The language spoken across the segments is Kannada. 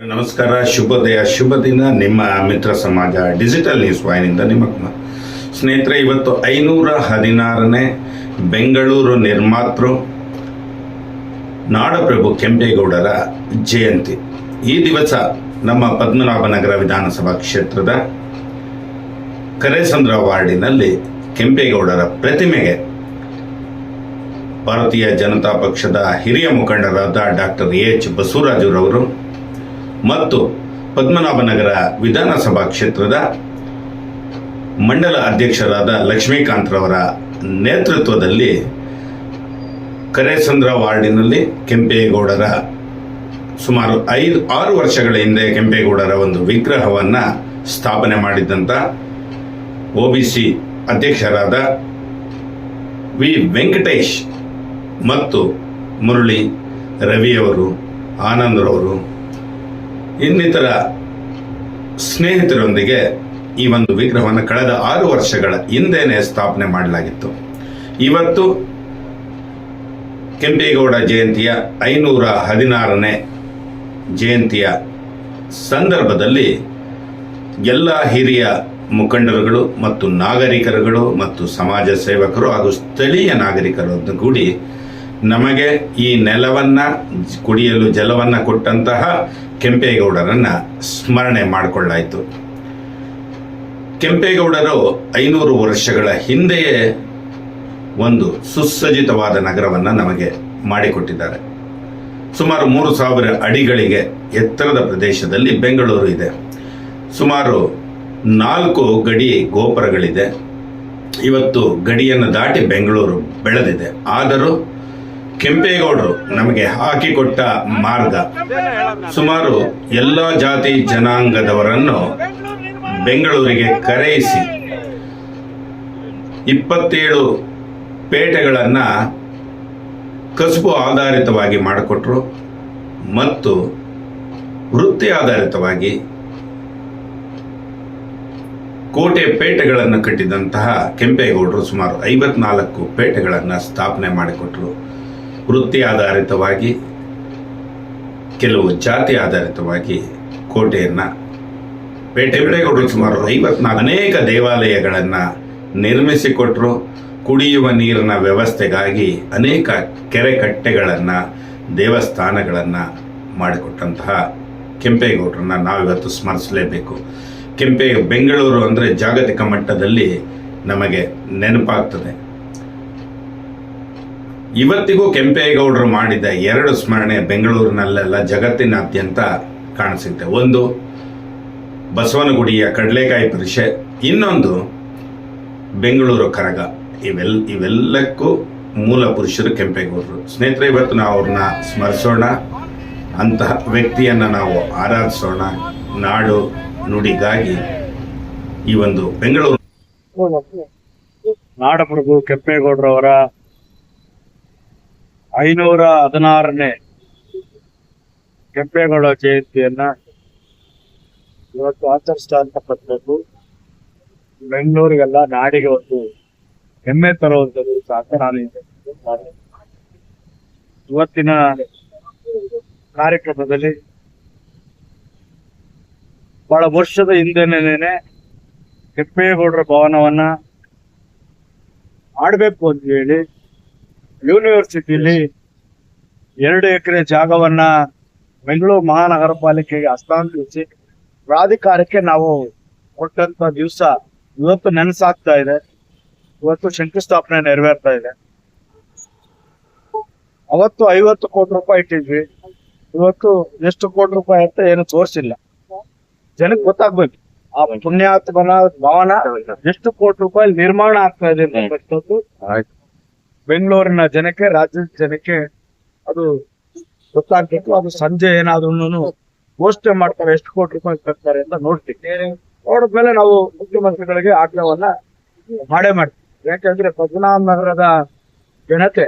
ನಮಸ್ಕಾರ ಶುಭೋದಯ ಶುಭ ದಿನ ನಿಮ್ಮ ಮಿತ್ರ ಸಮಾಜ ಡಿಜಿಟಲ್ ನ್ಯೂಸ್ ವಾಹಿನಿಯಿಂದ ನಿಮ್ಮ ಕುಮಾರ್. ಸ್ನೇಹಿತರೆ, ಇವತ್ತು ಐನೂರ ಹದಿನಾರನೇ ಬೆಂಗಳೂರು ನಿರ್ಮಾತೃ ನಾಡಪ್ರಭು ಕೆಂಪೇಗೌಡರ ಜಯಂತಿ. ಈ ದಿವಸ ನಮ್ಮ ಪದ್ಮನಾಭನಗರ ವಿಧಾನಸಭಾ ಕ್ಷೇತ್ರದ ಕರೇಸಂದ್ರ ವಾರ್ಡಿನಲ್ಲಿ ಕೆಂಪೇಗೌಡರ ಪ್ರತಿಮೆಗೆ ಭಾರತೀಯ ಜನತಾ ಪಕ್ಷದ ಹಿರಿಯ ಮುಖಂಡರಾದ ಡಾಕ್ಟರ್ ಎಚ್ ಬಸವರಾಜುರವರು ಮತ್ತು ಪದ್ಮನಾಭನಗರ ವಿಧಾನಸಭಾ ಕ್ಷೇತ್ರದ ಮಂಡಲ ಅಧ್ಯಕ್ಷರಾದ ಲಕ್ಷ್ಮೀಕಾಂತ್ರವರ ನೇತೃತ್ವದಲ್ಲಿ ಕರೇಸಂದ್ರ ವಾರ್ಡಿನಲ್ಲಿ ಕೆಂಪೇಗೌಡರ ಸುಮಾರು ಐದು, ಆರು ವರ್ಷಗಳ ಹಿಂದೆ ಕೆಂಪೇಗೌಡರ ಒಂದು ವಿಗ್ರಹವನ್ನು ಸ್ಥಾಪನೆ ಮಾಡಿದ್ದಂಥ ಒ ಬಿ ಸಿ ಅಧ್ಯಕ್ಷರಾದ ವಿ ವೆಂಕಟೇಶ್ ಮತ್ತು ಮುರಳಿ ರವಿಯವರು, ಆನಂದ್ರವರು ಇನ್ನಿತರ ಸ್ನೇಹಿತರೊಂದಿಗೆ ಈ ಒಂದು ವಿಗ್ರಹವನ್ನು ಕಳೆದ ಆರು ವರ್ಷಗಳ ಹಿಂದೆನೆ ಸ್ಥಾಪನೆ ಮಾಡಲಾಗಿತ್ತು. ಇವತ್ತು ಕೆಂಪೇಗೌಡ ಜಯಂತಿಯ ಐನೂರ ಹದಿನಾರನೇ ಜಯಂತಿಯ ಸಂದರ್ಭದಲ್ಲಿ ಎಲ್ಲ ಹಿರಿಯ ಮುಖಂಡರುಗಳು ಮತ್ತು ನಾಗರಿಕರುಗಳು ಮತ್ತು ಸಮಾಜ ಸೇವಕರು ಹಾಗೂ ಸ್ಥಳೀಯ ನಾಗರಿಕರನ್ನು ಕೂಡಿ ನಮಗೆ ಈ ನೆಲವನ್ನ ಕುಡಿಯಲು ಜಲವನ್ನ ಕೊಟ್ಟಂತಹ ಕೆಂಪೇಗೌಡರನ್ನ ಸ್ಮರಣೆ ಮಾಡಿಕೊಳ್ಳಾಯಿತು. ಕೆಂಪೇಗೌಡರು ಐನೂರು ವರ್ಷಗಳ ಹಿಂದೆಯೇ ಒಂದು ಸುಸಜ್ಜಿತವಾದ ನಗರವನ್ನು ನಮಗೆ ಮಾಡಿಕೊಟ್ಟಿದ್ದಾರೆ. ಸುಮಾರು ಮೂರು ಸಾವಿರ ಅಡಿಗಳಿಗೆ ಎತ್ತರದ ಪ್ರದೇಶದಲ್ಲಿ ಬೆಂಗಳೂರು ಇದೆ. ಸುಮಾರು ನಾಲ್ಕು ಗಡಿ ಗೋಪುರಗಳಿದೆ. ಇವತ್ತು ಗಡಿಯನ್ನು ದಾಟಿ ಬೆಂಗಳೂರು ಬೆಳೆದಿದೆ. ಆದರೂ ಕೆಂಪೇಗೌಡರು ನಮಗೆ ಹಾಕಿಕೊಟ್ಟ ಮಾರ್ಗ. ಸುಮಾರು ಎಲ್ಲ ಜಾತಿ ಜನಾಂಗದವರನ್ನು ಬೆಂಗಳೂರಿಗೆ ಕರೆಯಿಸಿ ಇಪ್ಪತ್ತೇಳು ಪೇಟೆಗಳನ್ನು ಕಸುಬು ಆಧಾರಿತವಾಗಿ ಮಾಡಿಕೊಟ್ರು ಮತ್ತು ವೃತ್ತಿ ಆಧಾರಿತವಾಗಿ ಕೋಟೆ ಪೇಟೆಗಳನ್ನು ಕಟ್ಟಿದಂತಹ ಕೆಂಪೇಗೌಡರು ಸುಮಾರು ಐವತ್ನಾಲ್ಕು ಪೇಟೆಗಳನ್ನು ಸ್ಥಾಪನೆ ಮಾಡಿಕೊಟ್ರು. ವೃತ್ತಿ ಆಧಾರಿತವಾಗಿ ಕೆಲವು ಜಾತಿ ಆಧಾರಿತವಾಗಿ ಕೋಟೆಯನ್ನು ಪೇಟೆಗೌಡರು ಸುಮಾರು ಐವತ್ನಾಲ್ಕು ಅನೇಕ ದೇವಾಲಯಗಳನ್ನು ನಿರ್ಮಿಸಿಕೊಟ್ಟರು ಕುಡಿಯುವ ನೀರಿನ ವ್ಯವಸ್ಥೆಗಾಗಿ ಅನೇಕ ಕೆರೆ ಕಟ್ಟೆಗಳನ್ನು ದೇವಸ್ಥಾನಗಳನ್ನು ಮಾಡಿಕೊಟ್ಟಂತಹ ಕೆಂಪೇಗೌಡರನ್ನ ನಾವಿವತ್ತು ಸ್ಮರಿಸಲೇಬೇಕು. ಕೆಂಪೇ ಬೆಂಗಳೂರು ಅಂದರೆ ಜಾಗತಿಕ ಮಟ್ಟದಲ್ಲಿ ನಮಗೆ ನೆನಪಾಗ್ತದೆ. ಇವತ್ತಿಗೂ ಕೆಂಪೇಗೌಡರು ಮಾಡಿದ ಎರಡು ಸ್ಮರಣೆ ಬೆಂಗಳೂರಿನಲ್ಲೆಲ್ಲ ಜಗತ್ತಿನಾದ್ಯಂತ ಕಾಣಿಸುತ್ತೆ. ಒಂದು, ಬಸವನಗುಡಿಯ ಕಡಲೆಕಾಯಿ ಪರಿಷೆ. ಇನ್ನೊಂದು, ಬೆಂಗಳೂರು ಕರಗ. ಇವೆಲ್, ಇವೆಲ್ಲಕ್ಕೂ ಮೂಲ ಪುರುಷರು ಕೆಂಪೇಗೌಡರು. ಸ್ನೇಹಿತರೆ, ಇವತ್ತು ನಾವು ಅವ್ರನ್ನ ಸ್ಮರಿಸೋಣ. ಅಂತಹ ವ್ಯಕ್ತಿಯನ್ನು ನಾವು ಆರಾಧಿಸೋಣ. ನಾಡು ನುಡಿಗಾಗಿ ಈ ಒಂದು ಬೆಂಗಳೂರು ನಾಡಪ್ರಭು ಕೆಂಪೇಗೌಡರವರ ಐನೂರ ಹದಿನಾರನೇ ಕೆಂಪೇಗೌಡ ಜಯಂತಿಯನ್ನ ಇವತ್ತು ಆಚರಿಸ್ತಾ ಅಂತಕ್ಕಂಥದ್ದು ಬೆಂಗಳೂರಿಗೆಲ್ಲ ನಾಡಿಗೆ ಒಂದು ಹೆಮ್ಮೆ ತರುವಂಥದ್ದು ಸಾಕ ನಾನು ಇವತ್ತಿನ ಕಾರ್ಯಕ್ರಮದಲ್ಲಿ ಬಹಳ ವರ್ಷದ ಹಿಂದೆನೇನೆ ಕೆಂಪೇಗೌಡರ ಭವನವನ್ನ ಆಡ್ಬೇಕು ಅಂತ ಹೇಳಿ ಯೂನಿವರ್ಸಿಟಿಲಿ ಎರಡು ಎಕರೆ ಜಾಗವನ್ನ ಬೆಂಗಳೂರು ಮಹಾನಗರ ಪಾಲಿಕೆಗೆ ಹಸ್ತಾಂತರಿಸಿ ಪ್ರಾಧಿಕಾರಕ್ಕೆ ನಾವು ಕೊಟ್ಟಂತ ದಿವಸ ಇವತ್ತು ನೆನಸಾಗ್ತಾ ಇದೆ. ಇವತ್ತು ಶಂಕುಸ್ಥಾಪನೆ ನೆರವೇರ್ತಾ ಇದೆ. ಅವತ್ತು ಐವತ್ತು ಕೋಟಿ ರೂಪಾಯಿ ಇಟ್ಟಿದ್ವಿ. ಇವತ್ತು ಎಷ್ಟು ಕೋಟಿ ರೂಪಾಯಿ ಅಂತ ಏನು ತೋರಿಸಿಲ್ಲ. ಜನಕ್ಕೆ ಗೊತ್ತಾಗ್ಬೇಕು. ಆ ಪುಣ್ಯಾತ್ಮನ ಭವನ ಎಷ್ಟು ಕೋಟಿ ರೂಪಾಯಿ ನಿರ್ಮಾಣ ಆಗ್ತಾ ಇದೆ ಬೆಂಗಳೂರಿನ ಜನಕ್ಕೆ ರಾಜ್ಯದ ಜನಕ್ಕೆ ಅದು ಗೊತ್ತಾಗ್ಬೇಕು ಅದು ಸಂಜೆ ಏನಾದ್ರೂ ಘೋಷಣೆ ಮಾಡ್ತಾರೆ, ಎಷ್ಟು ಕೋಟಿ ರೂಪಾಯಿ ಕಟ್ತಾರೆ ಅಂತ ನೋಡ್ತೀವಿ. ನೋಡಿದ್ಮೇಲೆ ನಾವು ಮುಖ್ಯಮಂತ್ರಿಗಳಿಗೆ ಆಗ್ರಹವನ್ನ ಮಾಡೇ ಮಾಡ್ತೀವಿ. ಯಾಕಂದ್ರೆ ಪದ್ಮನಾಭ ನಗರದ ಜನತೆ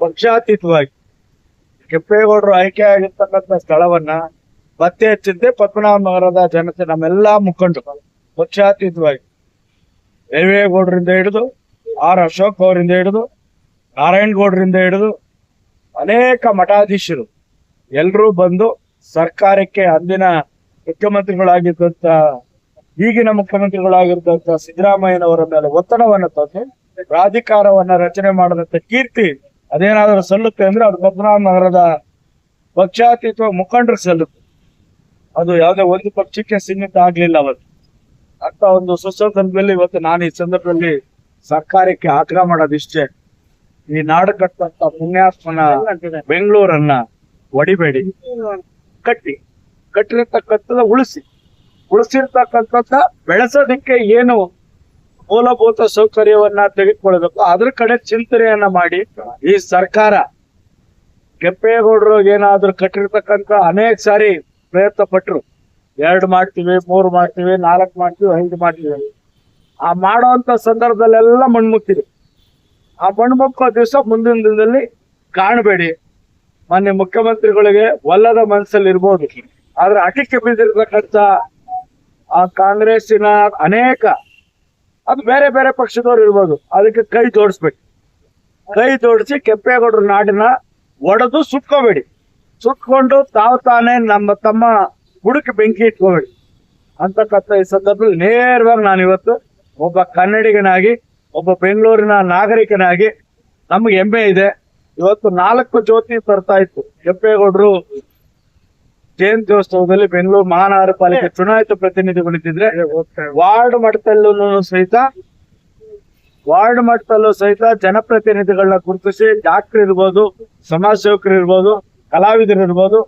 ಪಕ್ಷಾತೀತವಾಗಿ ಕೆಂಪೇಗೌಡರು ಆಯ್ಕೆ ಆಗಿರ್ತಕ್ಕಂಥ ಸ್ಥಳವನ್ನ ಪತ್ತೆ ಹಚ್ಚಿದ್ದೆ ಪದ್ಮನಾಭ ನಗರದ ಜನತೆ ನಮ್ಮೆಲ್ಲಾ ಮುಖಂಡರು ಪಕ್ಷಾತೀತವಾಗಿ. ದೇವೇಗೌಡರಿಂದ ಹಿಡಿದು ಆರ್ ಅಶೋಕ್ ಅವರಿಂದ ಹಿಡಿದು ನಾರಾಯಣಗೌಡರಿಂದ ಹಿಡಿದು ಅನೇಕ ಮಠಾಧೀಶರು ಎಲ್ಲರೂ ಬಂದು ಸರ್ಕಾರಕ್ಕೆ ಅಂದಿನ ಮುಖ್ಯಮಂತ್ರಿಗಳಾಗಿದ್ದಂತ ಈಗಿನ ಮುಖ್ಯಮಂತ್ರಿಗಳಾಗಿರ್ತಂತ ಸಿದ್ದರಾಮಯ್ಯನವರ ಮೇಲೆ ಒತ್ತಡವನ್ನು ತಂದು ಪ್ರಾಧಿಕಾರವನ್ನ ರಚನೆ ಮಾಡದಂತ ಕೀರ್ತಿ ಅದೇನಾದ್ರೂ ಸಲ್ಲುತ್ತೆ ಅಂದ್ರೆ ಅದು ಪದ್ಮನಾಭ ನಗರದ ಪಕ್ಷಾತೀತ್ವ ಮುಖಂಡರು ಸಲ್ಲುತ್ತೆ. ಅದು ಯಾವುದೇ ಒಂದು ಪಕ್ಷಕ್ಕೆ ಸೀಮಿತ ಆಗ್ಲಿಲ್ಲ ಅವತ್ತು. ಅಂತ ಒಂದು ಸುಸಂದರ್ಭದಲ್ಲಿ ಇವತ್ತು ನಾನು ಈ ಸಂದರ್ಭದಲ್ಲಿ ಸರ್ಕಾರಕ್ಕೆ ಆಗ್ರಹ ಮಾಡೋದಿಷ್ಟೇ. ಈ ನಾಡು ಕಟ್ಟುವಂತ ಪುಣ್ಯಾತ್ಮನ ಬೆಂಗಳೂರನ್ನ ಒಡಿಬೇಡಿ. ಕಟ್ಟಿ. ಕಟ್ಟಿರ್ತಕ್ಕಂಥದ್ದು ಉಳಿಸಿ. ಉಳಿಸಿರ್ತಕ್ಕಂಥದ್ದ ಬೆಳೆಸೋದಕ್ಕೆ ಏನು ಮೂಲಭೂತ ಸೌಕರ್ಯವನ್ನ ತೆಗೆದುಕೊಳ್ಬೇಕು ಅದ್ರ ಕಡೆ ಚಿಂತನೆಯನ್ನ ಮಾಡಿ ಈ ಸರ್ಕಾರ ಕೆಂಪೇಗೌಡರು ಏನಾದ್ರು ಕಟ್ಟಿರ್ತಕ್ಕಂಥ ಅನೇಕ ಸಾರಿ ಪ್ರಯತ್ನ ಪಟ್ಟರು ಎರಡು ಮಾಡ್ತೀವಿ, ಮೂರು ಮಾಡ್ತೀವಿ, ನಾಲ್ಕು ಮಾಡ್ತೀವಿ, ಐದು ಮಾಡ್ತೀವಿ. ಆ ಮಾಡುವಂತ ಸಂದರ್ಭದಲ್ಲೆಲ್ಲ ಮಣ್ಮುಕ್ತಿದೆ ಆ ಮಣ್ಮುಕ್ಕೋ ದಿವಸ ಮುಂದಿನ ದಿನದಲ್ಲಿ ಕಾಣಬೇಡಿ. ಮಾನ್ಯ ಮುಖ್ಯಮಂತ್ರಿಗಳಿಗೆ ಒಲ್ಲದ ಮನಸ್ಸಲ್ಲಿ ಇರ್ಬೋದು. ಆದ್ರೆ ಅಟಿಕೆ ಬಿದ್ದಿರ್ತಕ್ಕಂಥ ಆ ಕಾಂಗ್ರೆಸ್ಸಿನ ಅನೇಕ, ಅದು ಬೇರೆ ಬೇರೆ ಪಕ್ಷದವ್ರು ಇರ್ಬೋದು. ಅದಕ್ಕೆ ಕೈ ಜೋಡಿಸ್ಬೇಕು. ಕೈ ಜೋಡಿಸಿ ಕೆಂಪೇಗೌಡರ ನಾಡಿನ ಒಡೆದು ಸುಟ್ಕೋಬೇಡಿ ಸುಟ್ಕೊಂಡು ತಾವು ತಾನೇ ನಮ್ಮ ತಮ್ಮ ಬುಡಕ್ಕೆ ಬೆಂಕಿ ಇಟ್ಕೋಬೇಡಿ. ಅಂತಕ್ಕಂಥ ಈ ಸಂದರ್ಭದಲ್ಲಿ ನೇರವಾಗಿ ನಾನು ಇವತ್ತು ಒಬ್ಬ ಕನ್ನಡಿಗನಾಗಿ ಒಬ್ಬ ಬೆಂಗಳೂರಿನ ನಾಗರಿಕನಾಗಿ ನಮ್ಗೆ ಹೆಮ್ಮೆ ಇದೆ. ಇವತ್ತು ನಾಲ್ಕು ಜ್ಯೋತಿ ತರ್ತಾ ಇತ್ತು. ಕೆಂಪೇಗೌಡರು ಜಯಂತ್ಯೋತ್ಸವದಲ್ಲಿ ಬೆಂಗಳೂರು ಮಹಾನಗರ ಪಾಲಿಕೆ ಚುನಾಯಿತ ಪ್ರತಿನಿಧಿಗಳಿದ್ದಿದ್ರೆ ವಾರ್ಡ್ ಮಟ್ಟದಲ್ಲೂ ಸಹಿತ ವಾರ್ಡ್ ಮಟ್ಟದಲ್ಲೂ ಸಹಿತ ಜನಪ್ರತಿನಿಧಿಗಳನ್ನ ಗುರುತಿಸಿ ಡಾಕ್ಟರ್ ಇರ್ಬೋದು ಸಮಾಜ ಸೇವಕರು ಇರ್ಬೋದು ಕಲಾವಿದರು ಇರ್ಬೋದು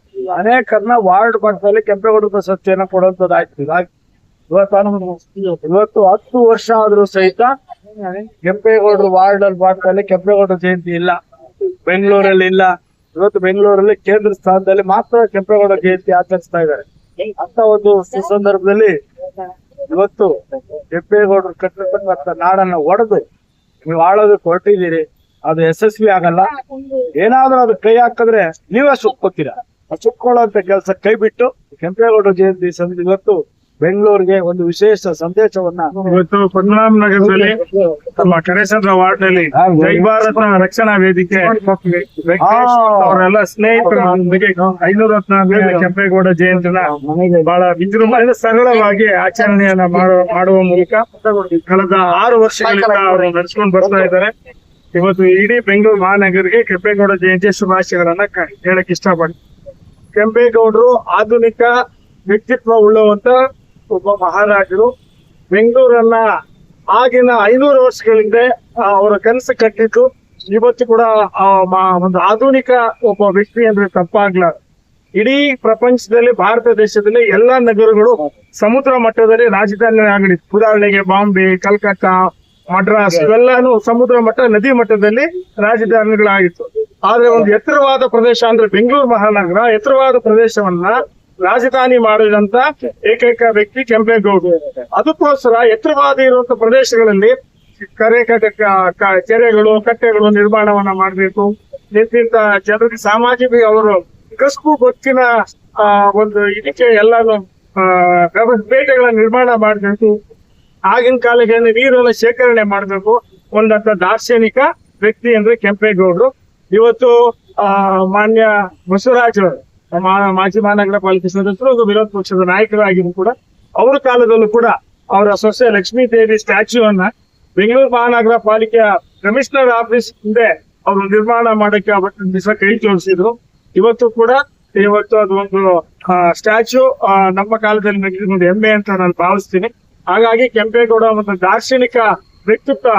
ಅನೇಕರನ್ನ ವಾರ್ಡ್ ಮಟ್ಟದಲ್ಲಿ ಕೆಂಪೇಗೌಡ ಪ್ರಶಸ್ತಿಯನ್ನು ಕೊಡುವಂತದ್ದಾಯ್ತು. ಇದಾಗಿ ಇವತ್ತು ಇವತ್ತು ಹತ್ತು ವರ್ಷ ಆದ್ರೂ ಸಹಿತ ಕೆಂಪೇಗೌಡರು ವಾರ್ಡ್ ಅಲ್ಲಿ ಭಾಗದಲ್ಲಿ ಕೆಂಪೇಗೌಡ ಜಯಂತಿ ಇಲ್ಲ. ಬೆಂಗಳೂರಲ್ಲಿ ಇಲ್ಲ. ಇವತ್ತು ಬೆಂಗಳೂರಲ್ಲಿ ಕೇಂದ್ರ ಸ್ಥಾನದಲ್ಲಿ ಮಾತ್ರ ಕೆಂಪೇಗೌಡ ಜಯಂತಿ ಆಚರಿಸ್ತಾ ಇದ್ದಾರೆ. ಅಂತ ಒಂದು ಸುಸಂದರ್ಭದಲ್ಲಿ ಇವತ್ತು ಕೆಂಪೇಗೌಡರು ಕಟ್ಟಿರ್ತಕ್ಕಂಥ ನಾಡನ್ನ ಒಡೆದು ನೀವು ಆಳೋದಕ್ಕೆ ಹೊರಟಿದ್ದೀರಿ. ಅದು ಯಶಸ್ವಿ ಆಗಲ್ಲ. ಏನಾದ್ರೂ ಅದು ಕೈ ಹಾಕಿದ್ರೆ ನೀವೇ ಸುಟ್ಕೋತೀರಾ ಸುಟ್ಕೊಳ್ಳೋಂತ ಕೆಲಸ ಕೈ ಬಿಟ್ಟು ಕೆಂಪೇಗೌಡ ಜಯಂತಿ ಸಂದ ಇವತ್ತು ಬೆಂಗಳೂರಿಗೆ ಒಂದು ವಿಶೇಷ ಸಂದೇಶವನ್ನ ಇವತ್ತು ಪದ್ಮನಾಭ ನಗರದಲ್ಲಿ ತಮ್ಮ ಕರೇಸಂದ್ರ ವಾರ್ಡ್ನಲ್ಲಿ ಜೈ ಭಾರತ ರಕ್ಷಣಾ ವೇದಿಕೆ. ಅವರೆಲ್ಲ ಸ್ನೇಹಿತರೊಂದಿಗೆ ಐನೂರ ಹದಿನಾಲ್ಕು ಕೆಂಪೇಗೌಡ ಜಯಂತಿನ ಬಹಳ ವಿಜೃಂಭಣೆ ಸರಳವಾಗಿ ಆಚರಣೆಯನ್ನ ಮಾಡುವ ಮಾಡುವ ಮೂಲಕ ಕಳೆದ ಆರು ವರ್ಷಗಳಿಂದ ಅವರು ನಡೆಸ್ಕೊಂಡು ಬರ್ತಾ ಇದ್ದಾರೆ. ಇವತ್ತು ಇಡೀ ಬೆಂಗಳೂರು ಮಹಾನಗರಿಗೆ ಕೆಂಪೇಗೌಡ ಜಯಂತಿ ಶುಭಾಶಯಗಳನ್ನ ಹೇಳಕ್ ಇಷ್ಟಪಡ್ತೀನಿ. ಕೆಂಪೇಗೌಡರು ಆಧುನಿಕ ವ್ಯಕ್ತಿತ್ವ ಉಳ್ಳವಂತ ಒಬ್ಬ ಮಹಾರಾಜರು ಬೆಂಗಳೂರನ್ನ ಆಗಿನ ಐನೂರು ವರ್ಷಗಳಿಂದ ಅವರ ಕನಸು ಕಟ್ಟಿದ್ದು ಇವತ್ತು ಕೂಡ ಒಂದು ಆಧುನಿಕ ಒಬ್ಬ ವ್ಯಕ್ತಿ ಅಂದ್ರೆ ತಪ್ಪಾಗ್ಲಾರ ಇಡೀ ಪ್ರಪಂಚದಲ್ಲಿ ಭಾರತ ದೇಶದಲ್ಲಿ ಎಲ್ಲಾ ನಗರಗಳು ಸಮುದ್ರ ಮಟ್ಟದಲ್ಲಿ ರಾಜಧಾನಿ ಆಗಲಿ ಉದಾಹರಣೆಗೆ ಬಾಂಬೆ ಕಲ್ಕತ್ತಾ ಮಡ್ರಾಸ್ ಇವೆಲ್ಲಾನು ಸಮುದ್ರ ಮಟ್ಟ ನದಿ ಮಟ್ಟದಲ್ಲಿ ರಾಜಧಾನಿಗಳಾಗಿತ್ತು. ಆದ್ರೆ ಒಂದು ಎತ್ತರವಾದ ಪ್ರದೇಶ ಅಂದ್ರೆ ಬೆಂಗಳೂರು ಮಹಾನಗರ. ಎತ್ತರವಾದ ಪ್ರದೇಶವನ್ನ ರಾಜಧಾನಿ ಮಾಡಿದಂತ ಏಕೈಕ ವ್ಯಕ್ತಿ ಕೆಂಪೇಗೌಡರು ಅದಕ್ಕೋಸ್ಕರ ಎತ್ತರವಾದ ಇರುವಂತ ಪ್ರದೇಶಗಳಲ್ಲಿ ಕರೆ ಕೆರೆಗಳು, ಕಟ್ಟೆಗಳು ನಿರ್ಮಾಣವನ್ನ ಮಾಡಬೇಕು. ನಿಂತಿಂತ ಜನರಿಗೆ ಸಾಮಾಜಿಕ ಅವರು ಕಸ್ಬು ಗೊತ್ತಿನ ಒಂದು ಇದಕ್ಕೆ ಎಲ್ಲಾನು ಪೇಟೆಗಳ ನಿರ್ಮಾಣ ಮಾಡಬೇಕು. ಆಗಿನ ಕಾಲಕ್ಕೆ ನೀರನ್ನು ಶೇಖರಣೆ ಮಾಡಬೇಕು. ಒಂದಂತ ದಾರ್ಶನಿಕ ವ್ಯಕ್ತಿ ಅಂದ್ರೆ ಕೆಂಪೇಗೌಡರು. ಇವತ್ತು ಮಾನ್ಯ ಬಸವರಾಜ್ ಮಾಜಿ ಮಹಾನಗರ ಪಾಲಿಕೆ ಸದಸ್ಯರು ವಿರೋಧ ಪಕ್ಷದ ನಾಯಕರಾಗಿದ್ರು ಕೂಡ ಅವರ ಕಾಲದಲ್ಲೂ ಕೂಡ ಅವರ ಸೊಸೆ ಲಕ್ಷ್ಮೀ ದೇವಿ ಸ್ಟ್ಯಾಚ್ಯೂ ಅನ್ನ ಬೆಂಗಳೂರು ಮಹಾನಗರ ಪಾಲಿಕೆಯ ಕಮಿಷನರ್ ಆಫೀಸ್ ಹಿಂದೆ ಅವರು ನಿರ್ಮಾಣ ಮಾಡಕ್ಕೆ ಅವತ್ತಿನ ದಿವಸ ಕೈ ಜೋಡಿಸಿದ್ರು. ಇವತ್ತು ಕೂಡ ಇವತ್ತು ಅದು ಒಂದು ಸ್ಟ್ಯಾಚ್ಯೂ ನಮ್ಮ ಕಾಲದಲ್ಲಿ ನಡೆದಿದ್ದು ಹೆಮ್ಮೆ ಅಂತ ನಾನು ಭಾವಿಸ್ತೀನಿ. ಹಾಗಾಗಿ ಕೆಂಪೇಗೌಡ ಒಂದು ದಾರ್ಶನಿಕ ವ್ಯಕ್ತಿತ್ವ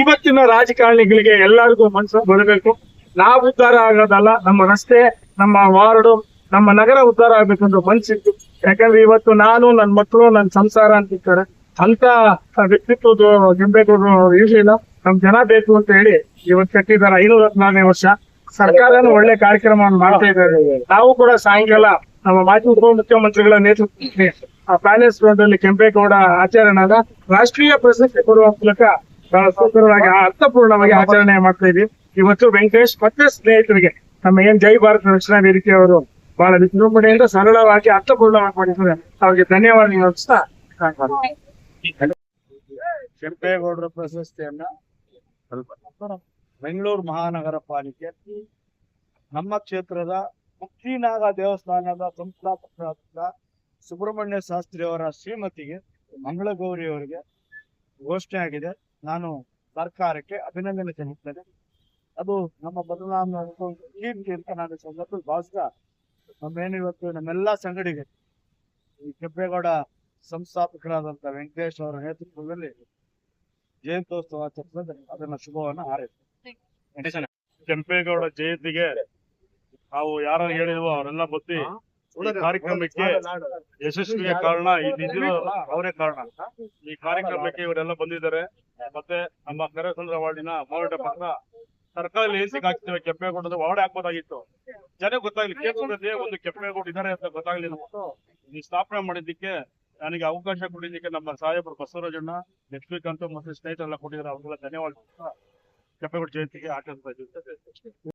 ಇವತ್ತಿನ ರಾಜಕಾರಣಿಗಳಿಗೆ ಎಲ್ಲರಿಗೂ ಮನಸ್ಸು ಬರಬೇಕು. ನಾವು ಉದ್ಧಾರ ಆಗೋದಲ್ಲ. ನಮ್ಮ ರಸ್ತೆ, ನಮ್ಮ ವಾರ್ಡು ನಮ್ಮ ನಗರ ಉದ್ಧಾರ ಆಗ್ಬೇಕಂದ್ರೆ ಮನ್ಸಿತ್ತು ಯಾಕಂದ್ರೆ ಇವತ್ತು ನಾನು ನನ್ನ ಮಕ್ಕಳು ನನ್ನ ಸಂಸಾರ ಅಂತ ಇರ್ತಾರೆ ಅಂತ ವ್ಯಕ್ತಿತ್ವದ ಕೆಂಪೇಗೌಡರು ಇರ್ಲಿಲ್ಲ. ನಮ್ ಜನ ಬೇಕು ಅಂತ ಹೇಳಿ ಇವತ್ತು ಕಟ್ಟಿದ್ದಾರೆ. ಐನೂರ ಹದಿನಾರನೇ ವರ್ಷ. ಸರ್ಕಾರನು ಒಳ್ಳೆ ಕಾರ್ಯಕ್ರಮವನ್ನು ಮಾಡ್ತಾ ಇದ್ದಾರೆ. ನಾವು ಕೂಡ ಸಾಯಂಕಾಲ ನಮ್ಮ ಮಾಜಿ ಉಪಮುಖ್ಯಮಂತ್ರಿಗಳ ನೇತೃತ್ವದಲ್ಲಿ ಆ ಪ್ಯಾಲೇಸ್ ಗ್ರೌಂಡಲ್ಲಿ ಕೆಂಪೇಗೌಡ ಆಚರಣೆ ರಾಷ್ಟ್ರೀಯ ಪ್ರಶಸ್ತಿ ಕೊಡುವ ಮೂಲಕ ಆ ಅರ್ಥಪೂರ್ಣವಾಗಿ ಆಚರಣೆ ಮಾಡ್ತಾ ಇದ್ವಿ ಇವತ್ತು ವೆಂಕಟೇಶ್ ಮತ್ತೆ ಸ್ನೇಹಿತರಿಗೆ ನಮ್ಮ ಏನ್ ಜೈ ಭಾರತ ರಕ್ಷಣಾ ವೇದಿಕೆ ಅವರು ಬಹಳ ವಿಜೃಂಭಣೆಯಿಂದ ಸರಳವಾಗಿ ಅರ್ಥಪೂರ್ಣವಾಗಿ ಮಾಡಿದ್ದಾರೆ ಅವ್ರಿಗೆ ಧನ್ಯವಾದ ಕೆಂಪೇಗೌಡರ ಪ್ರಶಸ್ತಿಯನ್ನ ಬೆಂಗಳೂರು ಮಹಾನಗರ ಪಾಲಿಕೆ ನಮ್ಮ ಕ್ಷೇತ್ರದ ಮುಕ್ತಿನಾಗ ದೇವಸ್ಥಾನದ ಸಂಸ್ಥಾಪಕರಾದ ಸುಬ್ರಹ್ಮಣ್ಯ ಶಾಸ್ತ್ರಿ ಅವರ ಶ್ರೀಮತಿಗೆ ಮಂಗಳಗೌರಿ ಅವರಿಗೆ ಘೋಷಣೆ ಆಗಿದೆ. ನಾನು ಸರ್ಕಾರಕ್ಕೆ ಅಭಿನಂದನೆ ಸಲ್ಲಿಸ್ತೇನೆ. ಅದು ನಮ್ಮ ಬದಲಾವಣೆ ಕೀರ್ತಿ ಅಂತ ನಾನು ಸಂದರ್ಭದಲ್ಲಿ ಭಾವಿಸ್ತಾ ನಮ್ಮೇನು ಇವತ್ತು ನಮ್ಮೆಲ್ಲ ಸಂಗಡಿಗೆ ಈ ಕೆಂಪೇಗೌಡ ಸಂಸ್ಥಾಪಕರಾದಂತ ವೆಂಕಟೇಶ್ ಅವರ ನೇತೃತ್ವದಲ್ಲಿ ಜಯಂತ್ಯೋತ್ಸವ ಆಚರಿಸಿದ್ರೆ ಅದನ್ನ ಶುಭವನ್ನ ಹಾರೈತು ಕೆಂಪೇಗೌಡ ಜಯಂತಿಗೆ ನಾವು ಯಾರು ಹೇಳಿದ್ವು ಅವರೆಲ್ಲ ಬತ್ತಿ ಕಾರ್ಯಕ್ರಮಕ್ಕೆ ಯಶಸ್ವಿಗೆ ಕಾರಣ ಅವರೇ ಕಾರಣ. ಈ ಕಾರ್ಯಕ್ರಮಕ್ಕೆ ಇವರೆಲ್ಲ ಬಂದಿದ್ದಾರೆ. ಮತ್ತೆ ನಮ್ಮ ಕರೆಸಂದ್ರ ವಾರ್ಡಿನ ಮಾರಾಟ ಪಕ್ಕ ಸರ್ಕಾರದಲ್ಲಿ ಏನ್ ಹಾಕ್ತೇವೆ ಕೆಂಪೇಗೌಡದ ವಾರ್ಡ್ ಹಾಕ್ಬೋದಾಗಿತ್ತು. ಜನ ಗೊತ್ತಾಗ್ಲಿ ಕೇಂದ್ರದಲ್ಲಿ ಒಂದು ಕೆಂಪೇಗೌಡ ಇದಾರೆ ಅಂತ ಗೊತ್ತಾಗ್ಲಿಲ್ಲ. ನೀವು ಸ್ಥಾಪನೆ ಮಾಡಿದ್ದಕ್ಕೆ ನನಗೆ ಅವಕಾಶ ಕೊಟ್ಟಿದ್ದಕ್ಕೆ ನಮ್ಮ ಸಾಹೇಬರು ಬಸವರಾಜಣ್ಣ ಲಕ್ಷ್ಮೀಕಾಂತ್ ಮತ್ತೆ ಸ್ನೇಹಿತರೆಲ್ಲ ಕೊಟ್ಟಿದ್ದಾರೆ ಅವ್ರಿಗೆಲ್ಲ ಧನ್ಯವಾದ. ಕೆಂಪೇಗೌಡ ಜಯಂತಿಗೆ ಆಚರಿಸ್ತಾ ಇದ್ದೀವಿ.